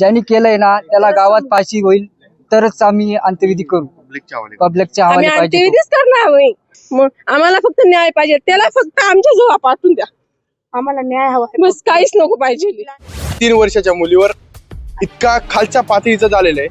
ज्यांनी केलंय ना त्याला गावात फाशी होईल तरच आम्ही अंत्यविधी करू. पब्लिकच्या आम्ही पाहिजे. अंत्यविधीच करणार आम्ही मग आम्हाला फक्त न्याय पाहिजे. त्याला फक्त आमच्या जवळ पाठवून द्या. आम्हाला न्याय हवा बस काहीच नको पाहिजे. तीन वर्षाच्या मुलीवर इतका खालच्या पातळीचं झालेलं आहे.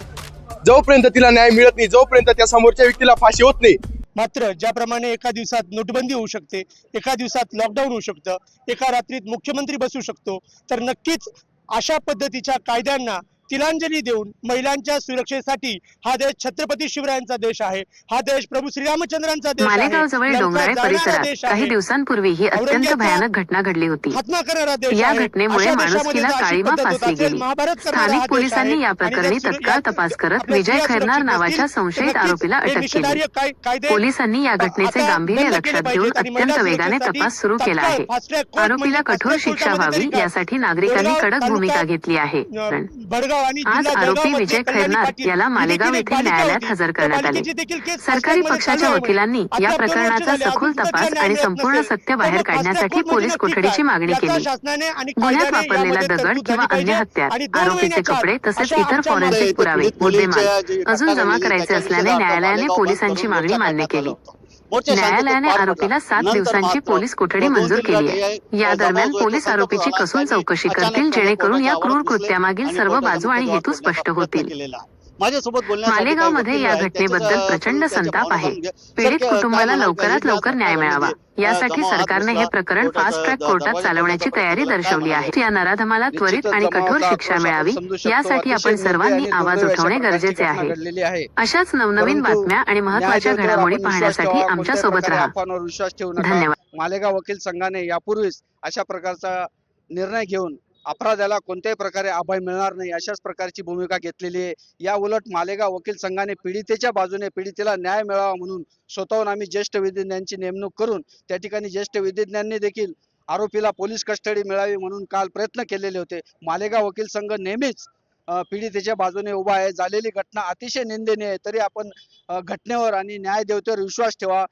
जोपर्यंत तिला न्याय मिळत नाही जोपर्यंत त्या समोरच्या व्यक्तीला फाशी होत नाही मात्र ज्याप्रमाणे एका दिवसात नोटबंदी होऊ शकते एका दिवसात लॉकडाऊन होऊ शकतं एका रात्रीत मुख्यमंत्री बसू शकतो तर नक्कीच अशा पद्धतीच्या कायद्यांना तिलांजली देऊन महिलांच्या सुरक्षेसाठी हा देश छत्रपती शिवरायांचा देश आहे हा देश प्रभू श्रीरामचंद्रांचा देश आहे. परिसरात काही. दिवसांपूर्वी ही अत्यंत भयानक घटना घडली होती खात्मा करणारा देश या. घटनेमुळे माणुसकीला काळीमा फासली गेली. स्थानिक पोलिसांनी. या प्रकरणी तत्काळ तपास करत विजय खैरनार नावाच्या संशयित आरोपीला अटक केली पोलिसांनी या घटनेचे गांभीर्य लक्षात घेऊन अत्यंत वेगाने तपास सुरू केला आहे आरोपीला म्हणजे कठोर शिक्षा व्हावी यासाठी नागरिकांनी कडक भूमिका घेतली आहे आज आरोपी विजय खैरनार याला मालेगाव बालिका न्यायालयात. हजर करण्यात आले सरकारी पक्षाच्या. वकिलांनी या प्रकरणाचा सखोल तपास आणि संपूर्ण. सत्य बाहेर काढण्यासाठी पोलीस कोठडीची मागणी? केली गुन्ह्यात वापरलेला दगड किंवा अन्य. हत्यार दोन आरोपीचे कपडे तसेच इतर फॉरेन्सिक पुरावे मुद्देमाल अजून जमा करायचे असल्याने न्यायालयाने पोलिसांची मागणी मान्य केली न्यायालयाने आरोपीला सात दिवसांची पोलीस कोठडी मंजूर केली आहे. या दरम्यान पोलीस आरोपीची कसून चौकशी करतील जेणेकरून या क्रूर कृत्यामागील सर्व बाजू आणि हेतू स्पष्ट होतील. मालेगावमध्ये या घटनेबद्दल प्रचंड संताप आहे. पीडित कुटुंबाला लवकरात लवकर न्याय मिळावा. यासाठी सरकारने हे प्रकरण फास्ट ट्रॅक कोर्टात चालवण्याची तयारी दर्शवली आहे. या नराधमाला त्वरित आणि कठोर शिक्षा मिळावी. यासाठी आपण सर्वांनी आवाज उठवणे गरजेचे आहे. अशाच नवनवीन बातम्या आणि महत्त्वाच्या घडामोडी पाहण्यासाठी आमच्यासोबत राहा. विश्वास ठेवू नका. धन्यवाद. मालेगाव वकील संघाने यापूर्वीच अशा प्रकारचा निर्णय घेऊन अपराधाला कोणत्याही प्रकारे अभय मिळणार नाही अशाच प्रकारची भूमिका घेतलेली आहे. या उलट मालेगाव वकील संघाने पीडितेच्या बाजूने पीडितेला न्याय मिळावा म्हणून स्वतःहून आम्ही ज्येष्ठ विधिज्ञांची नेमणूक करून त्या ठिकाणी ज्येष्ठ विधिज्ञांनी देखील आरोपीला पोलीस कस्टडी मिळावी म्हणून काल प्रयत्न केलेले होते. मालेगाव वकील संघ नेहमीच पीडितेच्या बाजूने उभा आहे. झालेली घटना अतिशय निंदनीय आहे. तरी आपण घटनेवर आणि न्यायदेवतेवर विश्वास ठेवा.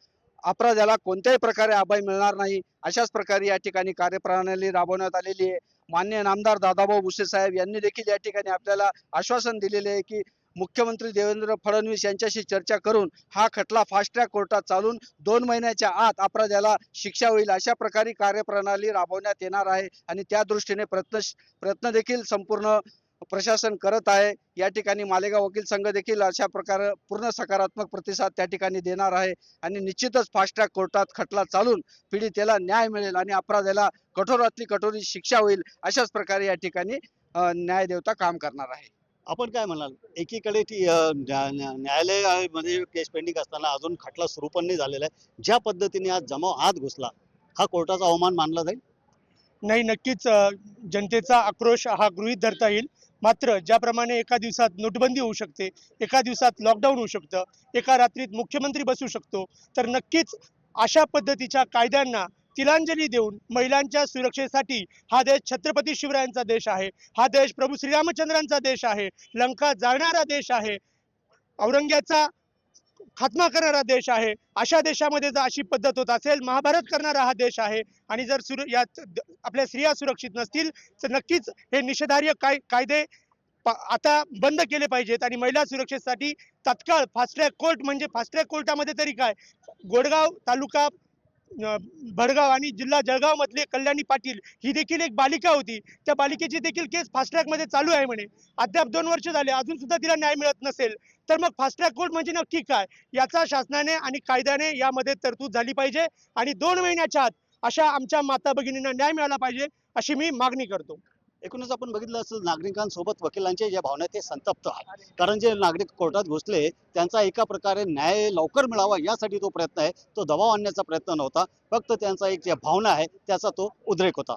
अपराधाला कोणत्याही प्रकारे अभय मिळणार नाही. अशाच प्रकारे या ठिकाणी कार्यप्रणाली राबवण्यात आलेली आहे. मान्य नामदार दादाभाऊ भुसे साहेब यांनी देखील या ठिकाणी आपल्याला आश्वासन दिलेले आहे की मुख्यमंत्री देवेंद्र फडणवीस यांच्याशी चर्चा करून हा खटला फास्ट ट्रॅक कोर्टात चालून दोन महिन्याच्या आत अपराध्याला शिक्षा होईल अशा प्रकारे कार्यप्रणाली राबवण्यात येणार आहे. आणि त्या दृष्टीने प्रयत्न प्रयत्न देखील संपूर्ण प्रशासन करत आहे. या ठिकाणी मालेगाव वकील संघ देखील अशा प्रकारे पूर्ण सकारात्मक प्रतिसाद त्या ठिकाणी देणार आहे. आणि निश्चितच फास्ट ट्रॅक कोर्टात खटला चालून पीडितेला न्याय मिळेल आणि अपराध्याला कठोरातली कठोरी शिक्षा होईल अशाच प्रकारे या ठिकाणी न्याय न्यायदेवता काम करणार आहे. आपण काय म्हणाल? एकीकडे ती न्या- न्यायालयामध्ये केस पेंडिंग असताना अजून खटला सुरू पण नाही झालेला आहे. ज्या पद्धतीने आज जमाव आत घुसला हा कोर्टाचा अवमान मानला जाईल? नाही नक्कीच जनतेचा आक्रोश हा गृहीत धरता येईल. मात्र ज्याप्रमाणे एका दिवसात नोटबंदी होऊ शकते एका दिवसात लॉकडाऊन होऊ शकतं एका रात्रीत मुख्यमंत्री बसू शकतो तर नक्कीच अशा पद्धतीच्या कायद्यांना तिलांजली देऊन महिलांच्या सुरक्षेसाठी हा देश छत्रपती शिवरायांचा देश आहे हा देश प्रभू श्रीरामचंद्रांचा देश आहे लंका जाळणारा देश आहे. औरंग्याचा खात्मा करणारा देश आहे. अशा देशामध्ये जर अशी पद्धत होत असेल महाभारत करणारा हा देश आहे आणि जर सुर यात आपल्या स्त्रिया सुरक्षित नसतील तर नक्कीच हे निषेधार्य काय कायदे आता बंद केले पाहिजेत आणि महिला सुरक्षेसाठी तात्काळ फास्ट ट्रॅक कोर्ट म्हणजे फास्ट ट्रॅक कोर्टामध्ये तरी काय? गोडगाव तालुका भडगाव आणि जिल्हा जळगाव मधले कल्याणी पाटील ही देखील एक बालिका होती. त्या बालिकेची देखील केस फास्ट ट्रॅकमध्ये चालू आहे म्हणे. अद्याप दोन वर्ष झाले अजून सुद्धा तिला न्याय मिळत नसेल. तर मग फास्ट ट्रॅक कोर्ट म्हणजे नक्की काय? याचा शासनाने आणि कायद्याने यामध्ये तरतूद झाली पाहिजे आणि दोन महिन्याच्या आत अशा आमच्या माता भगिनींना न्याय मिळाला पाहिजे अशी मी मागणी करतो. एकूणच आपण बघितलं असेल नागरिकांसोबत वकिलांचे ज्या भावना ते संतप्त आहे कारण जे नागरिक कोर्टात घुसले त्यांचा एका प्रकारे न्याय लवकर मिळावा यासाठी तो प्रयत्न आहे. तो दबाव आणण्याचा प्रयत्न नव्हता. फक्त त्यांचा एक ज्या भावना आहे त्याचा तो उद्रेक होता.